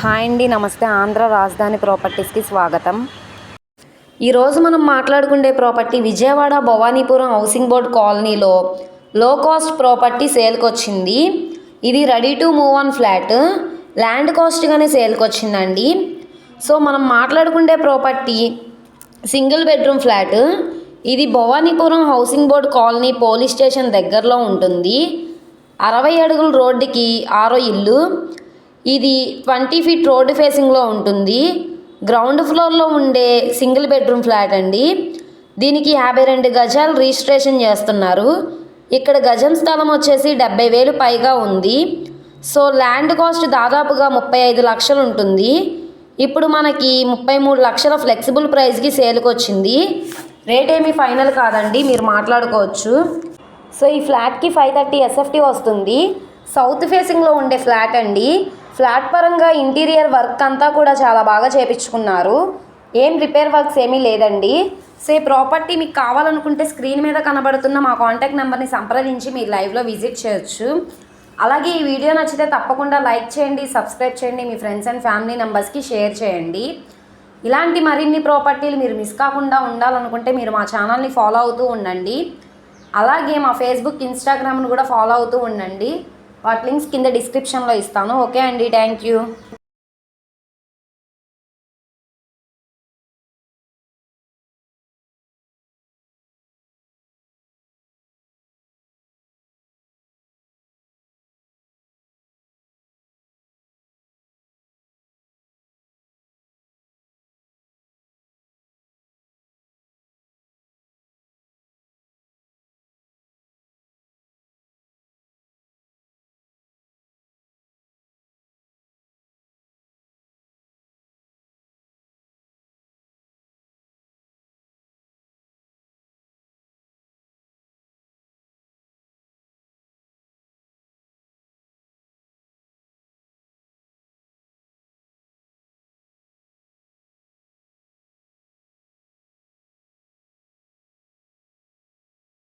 Hi అండి నమస్తే. ఆంధ్ర రాజధాని ప్రాపర్టీస్కి స్వాగతం. ఈరోజు మనం మాట్లాడుకునే property Vijayawada Bhavanipuram housing board కాలనీలో లో కాస్ట్ ప్రాపర్టీ సేల్కి వచ్చింది ఇది ready to move on flat land కాస్ట్గానే సేల్కి వచ్చిందండి సో మనం మాట్లాడుకునే ప్రాపర్టీ సింగిల్ బెడ్రూమ్ ఫ్లాట్ ఇది Bhavanipuram housing board colony police station దగ్గరలో ఉంటుంది. అరవై అడుగుల రోడ్డుకి ఆరో ఇల్లు ఇది ట్వంటీ ఫీట్ రోడ్డు ఫేసింగ్లో ఉంటుంది. గ్రౌండ్ ఫ్లోర్లో ఉండే సింగిల్ బెడ్రూమ్ ఫ్లాట్ అండి. దీనికి యాభై రెండు గజాలు రిజిస్ట్రేషన్ చేస్తున్నారు. ఇక్కడ గజం స్థలం వచ్చేసి డెబ్బై వేలు పైగా ఉంది. సో ల్యాండ్ కాస్ట్ దాదాపుగా ముప్పై ఐదు లక్షలు ఉంటుంది. ఇప్పుడు మనకి ముప్పై మూడు లక్షల ఫ్లెక్సిబుల్ ప్రైస్కి సేల్కి వచ్చింది. రేట్ ఏమీ ఫైనల్ కాదండి మీరు మాట్లాడుకోవచ్చు. సో ఈ ఫ్లాట్కి ఫైవ్ థర్టీ ఎస్ఎఫ్టీ వస్తుంది. సౌత్ ఫేసింగ్లో ఉండే ఫ్లాట్ అండి. ఫ్లాట్ పరంగా ఇంటీరియర్ వర్క్ అంతా కూడా చాలా బాగా చేపించుకున్నారు. ఏం రిపేర్ వర్క్స్ ఏమీ లేదండి. సో ఈ ప్రాపర్టీ మీకు కావాలనుకుంటే స్క్రీన్ మీద కనబడుతున్న మా కాంటాక్ట్ నెంబర్ని సంప్రదించి మీరు లైవ్లో విజిట్ చేయొచ్చు. అలాగే ఈ వీడియో నచ్చితే తప్పకుండా లైక్ చేయండి సబ్స్క్రైబ్ చేయండి మీ ఫ్రెండ్స్ అండ్ ఫ్యామిలీ మెంబర్స్కి షేర్ చేయండి. ఇలాంటి మరిన్ని ప్రాపర్టీలు మీరు మిస్ కాకుండా ఉండాలనుకుంటే మీరు మా ఛానల్ని ఫాలో అవుతూ ఉండండి. అలాగే మా ఫేస్బుక్ ఇన్స్టాగ్రామ్ను కూడా ఫాలో అవుతూ ఉండండి. వాటి లింక్స్ కింద డిస్క్రిప్షన్లో ఇస్తాను. ఓకే అండి. Thank you.